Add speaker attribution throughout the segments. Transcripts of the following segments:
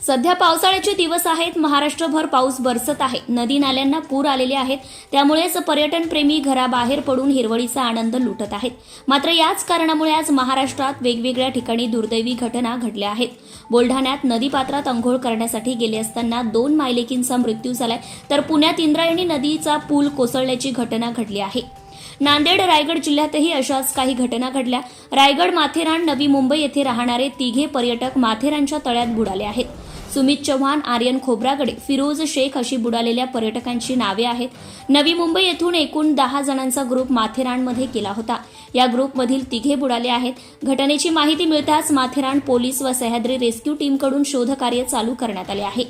Speaker 1: सध्या पावसाळ्याचे दिवस आहेत महाराष्ट्रभर पाऊस बरसत आहे. नदी नाल्यांना पूर आलेले आहेत त्यामुळेच पर्यटनप्रेमी घराबाहेर पडून हिरवळीचा आनंद लुटत आहेत. मात्र याच कारणामुळे आज महाराष्ट्रात वेगवेगळ्या ठिकाणी दुर्दैवी घटना घडल्या आहेत. बुलढाण्यात नदीपात्रात अंघोळ करण्यासाठी गेले असताना दोन मायलेकींचा मृत्यू झालाय तर पुण्यात इंद्रायणी नदीचा पूल कोसळल्याची घटना घडली आहे. नांदेड रायगड जिल्ह्यातही अशाच काही घटना घडल्या. रायगड माथेरान नवी मुंबई येथे राहणारे तिघे पर्यटक माथेरानच्या तळ्यात बुडाले आहेत. सुमित चव्हाण आर्यन खोब्रागडे फिरोज शेख अशी बुडालेल्या पर्यटकांची नावे आहेत. नवी मुंबई येथून एकूण दहा जणांचा ग्रुप माथेरानमध्ये केला होता. या ग्रुपमधील तिघे बुडाले आहेत. घटनेची माहिती मिळताच माथेरान पोलीस व सह्याद्री रेस्क्यू टीमकडून शोधकार्य चालू करण्यात आले आहे.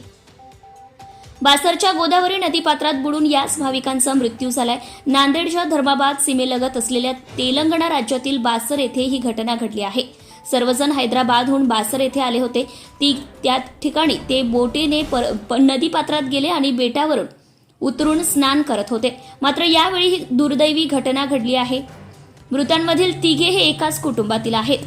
Speaker 1: बासरच्या गोदावरी नदीपात्रात बुडून याच भाविकांचा मृत्यू झालाय. नांदेडच्या धर्माबाद सीमेलगत असलेल्या तेलंगणा राज्यातील बासर येथे ही घटना घडली आहे. सर्वजण हैदराबादहून बासर येथे आले होते. ती त्या ठिकाणी ते बोटीने पर- प- नदीपात्रात गेले आणि बेटावरून उतरून स्नान करत होते. मात्र यावेळी ही दुर्दैवी घटना घडली आहे. मृतांमधील तिघे हे एकाच कुटुंबातील आहेत.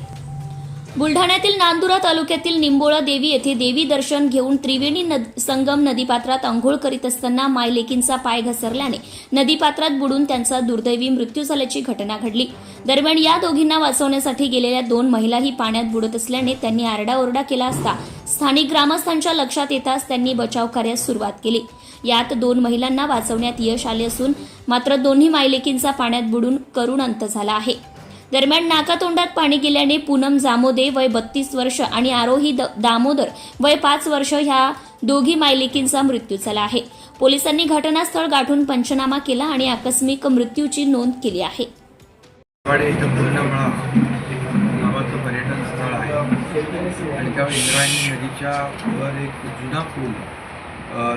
Speaker 1: बुलढाण्यातील नांदुरा तालुक्यातील निंबोळा देवी येथे देवी दर्शन घेऊन त्रिवेणी नद संगम नदीपात्रात आंघोळ करीत असताना मायलेकींचा पाय घसरल्याने नदीपात्रात बुडून त्यांचा दुर्दैवी मृत्यू झाल्याची घटना घडली. दरम्यान या दोघींना वाचवण्यासाठी गेलेल्या दोन महिलाही पाण्यात बुडत असल्याने त्यांनी आरडाओरडा केला असता स्थानिक ग्रामस्थांच्या लक्षात येताच त्यांनी बचाव कार्यास सुरुवात केली. यात दोन महिलांना वाचवण्यात यश आले असून मात्र दोन्ही मायलेकींचा पाण्यात बुडून करुण अंत झाला आहे. दरम्यान नाकातोंडात पाणी गेल्याने पूनम जामोदे वय बत्तीस वर्ष आणि आरोही द- दामोदर वय पाच वर्ष ह्या दोघी मायलेकींचा मृत्यू झाला आहे. पोलिसांनी घटनास्थळ गाठून पंचनामा केला आणि आकस्मिक मृत्यूची नोंद केली आहे.
Speaker 2: पर्यटन स्थळ आहे. आणि त्यावर इंद्रायणी नदीच्या वर एक जुना पूल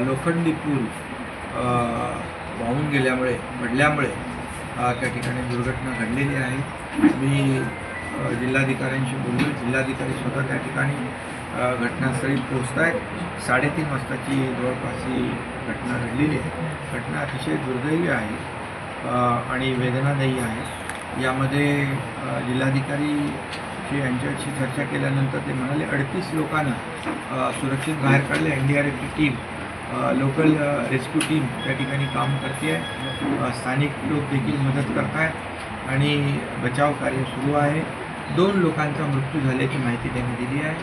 Speaker 2: लोखंडी पूल वाहून गेल्यामुळे पडल्यामुळे त्या ठिकाणी दुर्घटना घडलेली आहे. मी जिल्हाधिकाऱ्यांशी बोललो. जिल्हाधिकारी स्वतः त्या ठिकाणी घटनास्थळी पोहोचत आहेत साडेतीन वाजताची जवळपास ही घटना घडलेली आहे. घटना अतिशय दुर्दैवी आहे आणि वेदनादायी आहे. यामध्ये जिल्हाधिकारी यांच्याशी चर्चा केल्यानंतर ते म्हणाले अडतीस लोकांना सुरक्षित बाहेर काढले. एन डी आर एफची टीम लोकल रेस्क्यू टीम त्या ठिकाणी काम करते आहे स्थानिक लोक देखील मदत करत आहेत आणि बचाव कार्य सुरू आहे. दोन लोकांचा मृत्यू झाल्याची माहिती त्यांनी दिली आहे.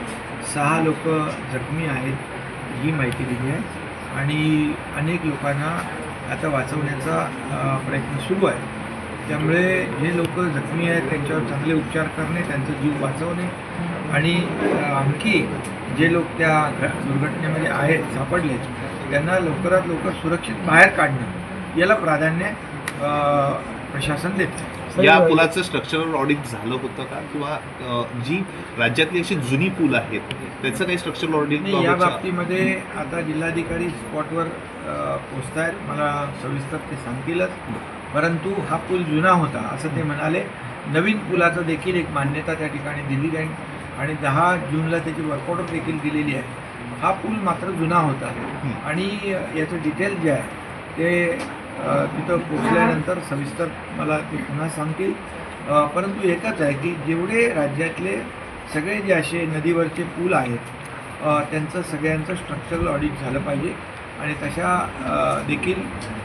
Speaker 2: सहा लोक जखमी आहेत ही माहिती दिली आहे. आणि अनेक लोकांना आता वाचवण्याचा प्रयत्न सुरू आहे. त्यामुळे जे लोक जखमी आहेत त्यांच्यावर चांगले उपचार करणे त्यांचा जीव वाचवणे आणि आणखी जे लोक त्या दुर्घटनेमध्ये आहेत सापडले त्यांना लवकरात लवकर सुरक्षित बाहेर काढणं याला प्राधान्य प्रशासन देतं
Speaker 3: या पुलाचं स्ट्रक्चरल ऑडिट झालं होतं का? किंवा जी राज्यातली अशी जुनी पूल आहेत त्याचं काही स्ट्रक्चरल ऑडिट
Speaker 2: नाही या बाबतीमध्ये आता जिल्हाधिकारी स्पॉटवर पोचत आहेत मला सविस्तर ते सांगतीलच. परंतु हा पूल जुना होता असं ते म्हणाले. नवीन पुलाचं देखील एक मान्यता त्या ठिकाणी दिली जाईल. आणि दहा जूनला त्याची वर्कआउट देखील दिलेली आहे. हा पूल मात्र जुना होता. आणि याचं डिटेल जे आहे ते तिथं पोचल्यानंतर सविस्तर मला ते पुन्हा सांगतील. परंतु एकच आहे की जेवढे राज्यातले सगळे जे असे नदीवरचे पूल आहेत त्यांचं सगळ्यांचं स्ट्रक्चरल ऑडिट झालं पाहिजे. आणि तशा देखील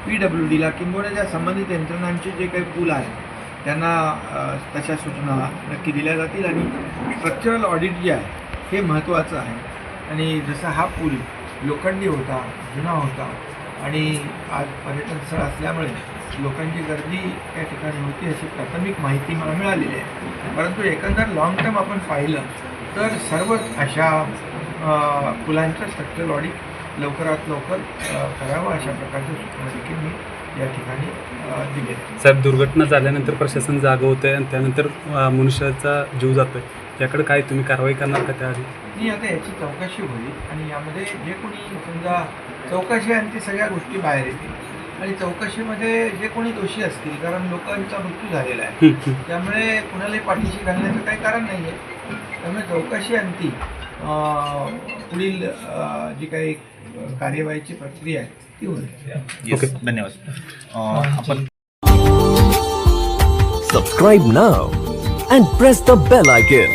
Speaker 2: पी डब्ल्यू डीला किंबहुना ज्या संबंधित यंत्रणांचे जे काही पूल आहेत त्यांना तशा सूचना नक्की दिल्या जातील. आणि स्ट्रक्चरल ऑडिट जे आहे हे महत्त्वाचं आहे. आणि जसा हा पूल लोखंडी होता जुना होता आणि आज पर्यटन स्थळ असल्यामुळे लोकांची गर्दी त्या ठिकाणी होती अशी प्राथमिक माहिती मला मिळालेली आहे. परंतु एकंदर लाँग टर्म आपण पाहिलं तर सर्व अशा पुलांचं स्ट्रक्चरल ऑडिट लवकरात लवकर करावं अशा प्रकारच्या सूचना देखील मी या ठिकाणी दिले
Speaker 4: साहेब दुर्घटना झाल्यानंतर प्रशासन जागं होतं आहे आणि त्यानंतर मनुष्याचा जीव जातो आहे याकडे काय तुम्ही कारवाई करणार का त्याआधी?
Speaker 2: आणि आता याची चौकशी होईल आणि यामध्ये जे कोणी समजा चौकशी आणि ती सगळ्या गोष्टी बाहेर येतील. आणि चौकशीमध्ये जे कोणी दोषी असतील कारण लोकांचा मृत्यू झालेला आहे. त्यामुळे कुणालाही पाठीशी घालण्याचं काही कारण नाही आहे त्यामुळे चौकशी अंती अं, पुढील जी काही कार्यवाहीची प्रक्रिया आहे ती होईल.
Speaker 3: ओके धन्यवाद. आपण
Speaker 5: Subscribe now and press the bell icon.